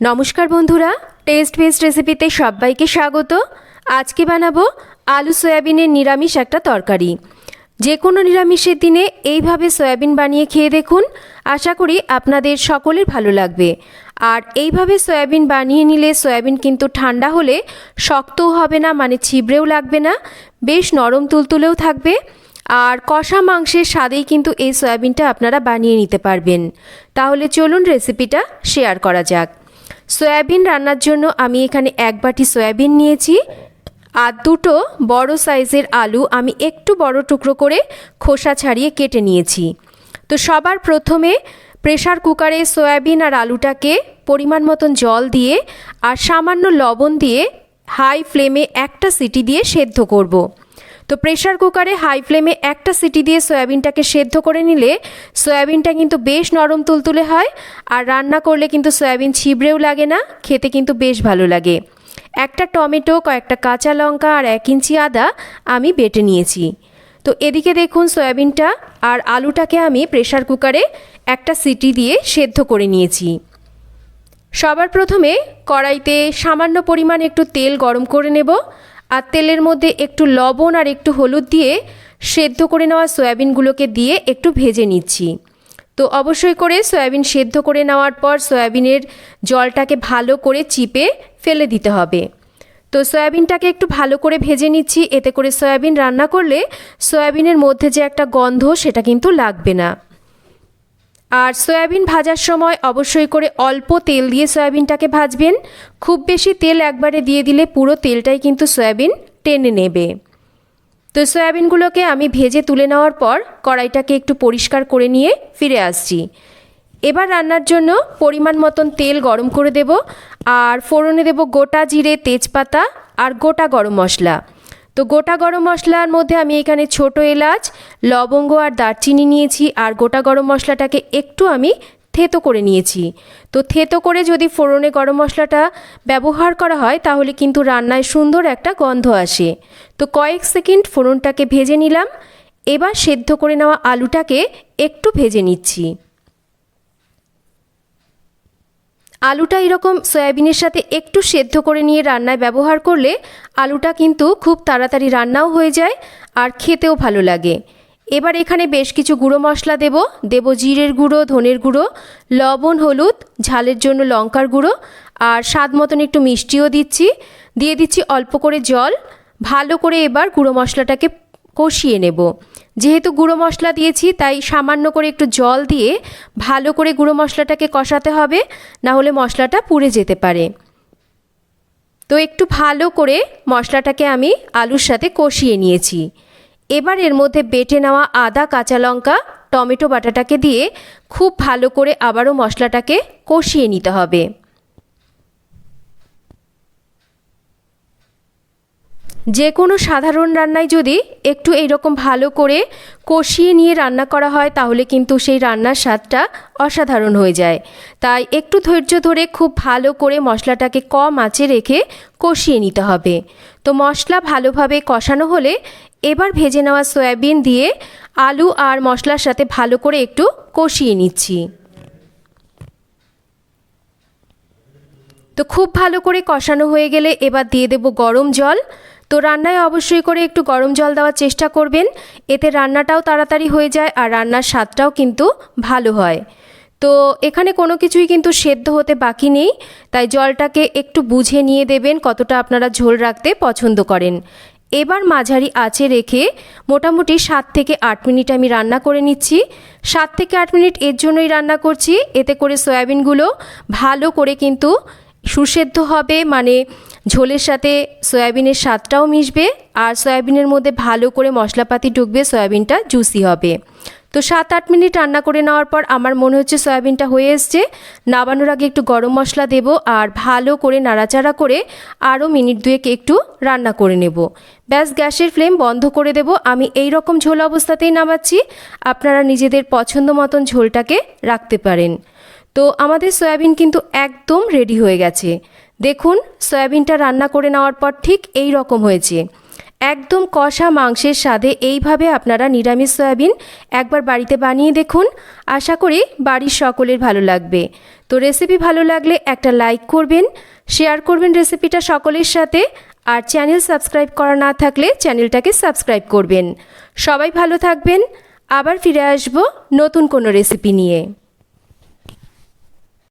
নমস্কার বন্ধুরা test best রেসিপিতে সবাইকে স্বাগত। আজকে বানাবো আলু সয়াবিনের নিরামিষ একটা তরকারি। যে কোনো নিরামিষের দিনে এইভাবে সয়াবিন বানিয়ে খেয়ে দেখুন। আশা করি আপনাদের সকলের ভালো লাগবে। আর এইভাবে সয়াবিন বানিয়ে নিলে সয়াবিন কিন্তু ঠান্ডা হলে শক্তও হবে না মানে ছিবড়েও লাগবে না, বেশ নরম তুলতুলেও থাকবে। আর কষা মাংসের স্বাদেই কিন্তু এই সয়াবিনটা আপনারা বানিয়ে নিতে পারবেন। তাহলে চলুন রেসিপিটা শেয়ার করা যাক। সয়াবিন রান্নার জন্য আমি এখানে এক বাটি সয়াবিন নিয়েছি আর দুটো বড় সাইজের আলু আমি একটু বড় টুকরো করে খোসা ছাড়িয়ে কেটে নিয়েছি তো সবার প্রথমে প্রেশার কুকারে সয়াবিন আর আলুটাকে পরিমাণ মতন জল দিয়ে আর সামান্য লবণ দিয়ে হাই ফ্লেমে একটা সিটি দিয়ে সেদ্ধ করব। তো প্রেশার কুকারে হাই ফ্লেমে একটা সিটি দিয়ে সয়াবিনটাকে সেদ্ধ করে নিলে সয়াবিনটা কিন্তু বেশ নরম তুলতুলে হয় আর রান্না করলে কিন্তু সয়াবিন ছিবড়েও লাগে না, খেতে কিন্তু বেশ ভালো লাগে। একটা টমেটো, কয়েকটা কাঁচা লঙ্কা আর এক ইঞ্চি আদা আমি বেটে নিয়েছি। তো এদিকে দেখুন সয়াবিনটা আর আলুটাকে আমি প্রেশার কুকারে একটা সিটি দিয়ে সেদ্ধ করে নিয়েছি। সবার প্রথমে কড়াইতে সামান্য পরিমাণ একটু তেল গরম করে নেব আর তেলের মধ্যে একটু লবণ আর একটু হলুদ দিয়ে সেদ্ধ করে নেওয়া সয়াবিনগুলোকে দিয়ে একটু ভেজে নিচ্ছি। তো অবশ্যই করে সয়াবিন সেদ্ধ করে নেওয়ার পর সয়াবিনের জলটাকে ভালো করে চিপে ফেলে দিতে হবে। তো সয়াবিনটাকে একটু ভালো করে ভেজে নিচ্ছি, এতে করে সয়াবিন রান্না করলে সয়াবিনের মধ্যে যে একটা গন্ধ সেটা কিন্তু লাগবে না। আর সয়াবিন ভাজার সময় অবশ্যই করে অল্প তেল দিয়ে সয়াবিনটাকে ভাজবেন। খুব বেশি তেল একবারে দিয়ে দিলে পুরো তেলটাই কিন্তু সয়াবিন টেনে নেবে। তো সয়াবিনগুলোকে আমি ভেজে তুলে নেওয়ার পর কড়াইটাকে একটু পরিষ্কার করে নিয়ে ফিরে আসছি। এবার রান্নার জন্য পরিমাণ মতন তেল গরম করে দেব। আর ফোড়নে দেব গোটা জিরে, তেজপাতা আর গোটা গরম মশলা। তো গোটা গরম মশলার মধ্যে আমি এখানে ছোট এলাচ, লবঙ্গ আর দারচিনি নিয়েছি আর গোটা গরম মশলাটাকে একটু আমি থেতো করে নিয়েছি। তো থেতো করে যদি ফোড়নে গরম মশলাটা ব্যবহার করা হয় তাহলে কিন্তু রান্নায় সুন্দর একটা গন্ধ আসে। তো কয়েক সেকেন্ড ফোড়নটাকে ভেজে নিলাম। এবার সেদ্ধ করে নেওয়া আলুটাকে একটু ভেজে নিচ্ছি। আলুটা এরকম সয়াবিনের সাথে একটু সেদ্ধ করে নিয়ে রান্নায় ব্যবহার করলে আলুটা কিন্তু খুব তাড়াতাড়ি রান্নাও হয়ে যায় আর খেতেও ভালো লাগে। এবার এখানে বেশ কিছু গুঁড়ো মশলা দেব। দেব জিরের গুঁড়ো, ধনের গুঁড়ো, লবণ, হলুদ, ঝালের জন্য লঙ্কার গুঁড়ো আর স্বাদ মতন একটু মিষ্টিও দিচ্ছি। দিয়ে দিচ্ছি অল্প করে জল। ভালো করে এবার গুঁড়ো মশলাটাকে কষিয়ে নেব। যেহেতু গুঁড়ো মশলা দিয়েছি, তাই সামান্য করে একটু জল দিয়ে ভালো করে গুঁড়ো মশলাটাকে কষাতে হবে, না হলে মশলাটা পুড়ে যেতে পারে। তো একটু ভালো করে মশলাটাকে আমি আলুর সাথে কষিয়ে নিয়েছি। এবার এর মধ্যে বেটে নেওয়া আদা, কাঁচা লঙ্কা, টমেটো বাটাটাকে দিয়ে খুব ভালো করে আবারও মশলাটাকে কষিয়ে নিতে হবে। যে কোনো সাধারণ রান্নায় যদি একটু এইরকম ভালো করে কষিয়ে নিয়ে রান্না করা হয়, তাহলে কিন্তু সেই রান্নার স্বাদটা অসাধারণ হয়ে যায়। তাই একটু ধৈর্য ধরে খুব ভালো করে মশলাটাকে কম আঁচে রেখে কষিয়ে নিতে হবে। তো মশলা ভালোভাবে কষানো হলে এবার ভেজে নেওয়া সয়াবিন দিয়ে আলু আর মশলার সাথে ভালো করে একটু কষিয়ে নিচ্ছি। তো খুব ভালো করে কষানো হয়ে গেলে এবার দিয়ে দেব গরম জল। তো রান্নায় অবশ্যই করে একটু গরম জল দেওয়ার চেষ্টা করবেন। এতে রান্নাটাও তাড়াতাড়ি হয়ে যায় আর রান্নার স্বাদটাও কিন্তু ভালো হয়। তো এখানে কোনো কিছুই কিন্তু সেদ্ধ হতে বাকি নেই, তাই জলটাকে একটু বুঝে নিয়ে দেবেন কতটা আপনারা ঝোল রাখতে পছন্দ করেন। এবার মাঝারি আঁচে রেখে মোটামুটি সাত থেকে আট মিনিট আমি রান্না করে নিচ্ছি। সাত থেকে আট মিনিট এর জন্যই রান্না করছি, এতে করে সয়াবিনগুলো ভালো করে কিন্তু সুসেদ্ধ হবে মানে ঝোলের সাথে সয়াবিনের স্বাদটাও মিশবে আর সয়াবিনের মধ্যে ভালো করে মশলাপাতি ঢুকবে সয়াবিনটা জুসি হবে। তো সাত আট মিনিট রান্না করে নেওয়ার পর আমার মনে হচ্ছে সয়াবিনটা হয়ে এসছে। নাবানোর আগে একটু গরম মশলা দেব আর ভালো করে নাড়াচাড়া করে আরও মিনিট দুয়েক একটু রান্না করে নেব। ব্যাস, গ্যাসের ফ্লেম বন্ধ করে দেব। আমি এই রকম ঝোল অবস্থাতেই নামাচ্ছি। আপনারা নিজেদের পছন্দ মতন ঝোলটাকে রাখতে পারেন। তো আমাদের সয়াবিন কিন্তু একদম রেডি হয়ে গেছে। দেখুন, সয়াবিনটা রান্না করে নেওয়ার পর ঠিক এই রকম হয়েছে। একদম কষা মাংসের স্বাদে এইভাবে আপনারা নিরামিষ সয়াবিন একবার বাড়িতে বানিয়ে দেখুন। আশা করি বাড়ির সকলের ভালো লাগবে। তো রেসিপি ভালো লাগলে একটা লাইক করবেন শেয়ার করবেন রেসিপিটা সকলের সাথে, আর চ্যানেল সাবস্ক্রাইব করা না থাকলে চ্যানেলটাকে সাবস্ক্রাইব করবেন। সবাই ভালো থাকবেন, আবার ফিরে আসব নতুন কোনো রেসিপি নিয়ে।